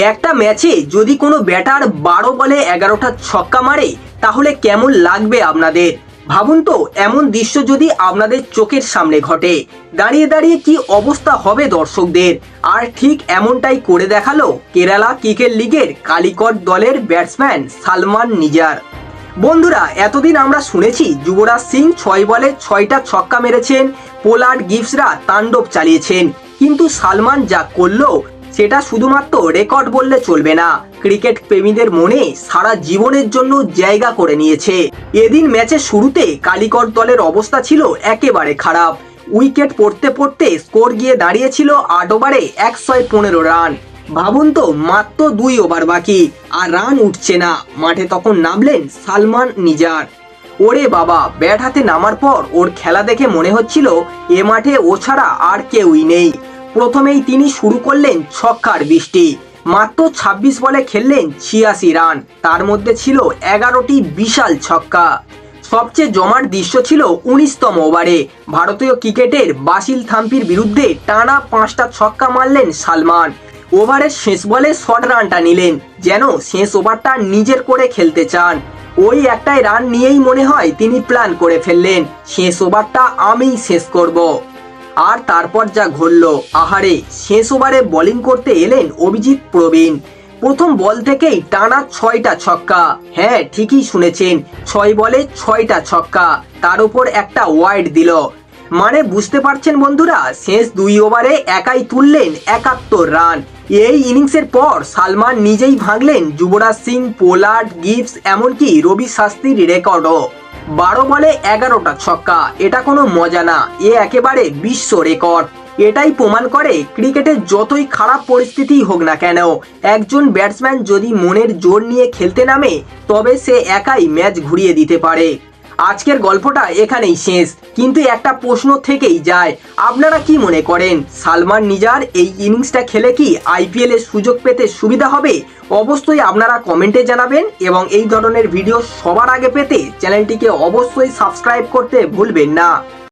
একটা ম্যাচে যদি কোনো ব্যাটার বারো বলে এগারোটা ছক্কা মারে, তাহলে কেমন লাগবে আপনাদের? ভাবুন তো, এমন দৃশ্য যদি আপনাদের চোখের সামনে ঘটে। দাঁড়িয়ে দাঁড়িয়ে কি অবস্থা হবে দর্শকদের? আর ঠিক এমনটাই করে দেখাল কেরালা ক্রিকেট লিগের কালিকট দলের ব্যাটসম্যান সালমান নিজার। বন্ধুরা, এতদিন আমরা শুনেছি যুবরাজ সিং ছয় বলে ছয়টা ছক্কা মেরেছেন, পোলার্ড গিফসরা তাণ্ডব চালিয়েছেন। কিন্তু সালমান যা করল সেটা শুধুমাত্র রেকর্ড বললে চলবে না। ক্রিকেট প্রেমীদের মনে সারা জীবনের জন্য জায়গা করে নিয়েছে। এদিন ম্যাচের শুরুতে কালিকট দলের অবস্থা ছিল একেবারে খারাপ। উইকেট পড়তে পড়তে স্কোর গিয়ে দাঁড়িয়েছিল আট ওভারে একশো পনেরো রান। ভাবুন তো, মাত্র দুই ওভার বাকি, আর রান উঠছে না। মাঠে তখন নামলেন সালমান নিজার। ওরে বাবা, ব্যাট হাতে নামার পর ওর খেলা দেখে মনে হচ্ছিল, এ মাঠে ও ছাড়া আর কেউই নেই। প্রথমেই তিনি শুরু করলেন ছক্কার বৃষ্টি। মাত্র ২৬ বলে খেললেন ছিয়াশি রান। তার মধ্যে ছিল এগারোটি বিশাল ছক্কা। সবচেয়ে জমার দৃশ্য ছিল উনিশতম ওভারে। ভারতীয় ক্রিকেটের বাসিল থাম্পির বিরুদ্ধে টানা পাঁচটা ছক্কা মারলেন সালমান। ওভারের শেষ বলে শর্ট রানটা নিলেন, যেন শেষ ওভারটা নিজের করে খেলতে চান। ওই একটাই রান নিয়েই মনে হয় তিনি প্ল্যান করে ফেললেন, শেষ ওভারটা আমিই শেষ করব। আর তারপর যা ঘটল, আহারে শেষ ওভারে বোলিং করতে এলেন অভিজিৎ প্রবীণ। প্রথম বল থেকেই টানা ছয়টা ছক্কা। হ্যাঁ ঠিকই শুনেছেন, ছয় বলে ছয়টা ছক্কা। তার উপর একটা ওয়াইড দিল। মানে বুঝতে পারছেন বন্ধুরা, শেষ দুই ওভারে একাই তুললেন একাত্তর রান এই ইনিংসের পর সালমান নিজেই ভাঙলেন যুবরাজ সিং, পোলার্ড গিফস এমনকি রবি শাস্ত্রীর রেকর্ডও। বারো বলে এগারোটা ছক্কা, এটা কোনো মজা না, এ একেবারে বিশ্ব রেকর্ড। এটাই প্রমাণ করে ক্রিকেটের যতই খারাপ পরিস্থিতি হোক না কেন, একজন ব্যাটসম্যান যদি মনের জোর নিয়ে খেলতে নামে, তবে সে একাই ম্যাচ ঘুরিয়ে দিতে পারে। আজকের গল্পটা এখানেই শেষ। কিন্তু একটা প্রশ্ন থেকেই যায়, আপনারা কি মনে করেন, সালমান নিজার এই ইনিংসটা খেলে কি আইপিএল এর সুযোগ পেতে সুবিধা হবে? অবশ্যই আপনারা কমেন্টে জানাবেন এবং এই ধরনের ভিডিও সবার আগে পেতে চ্যানেলটিকে অবশ্যই সাবস্ক্রাইব করতে ভুলবেন না।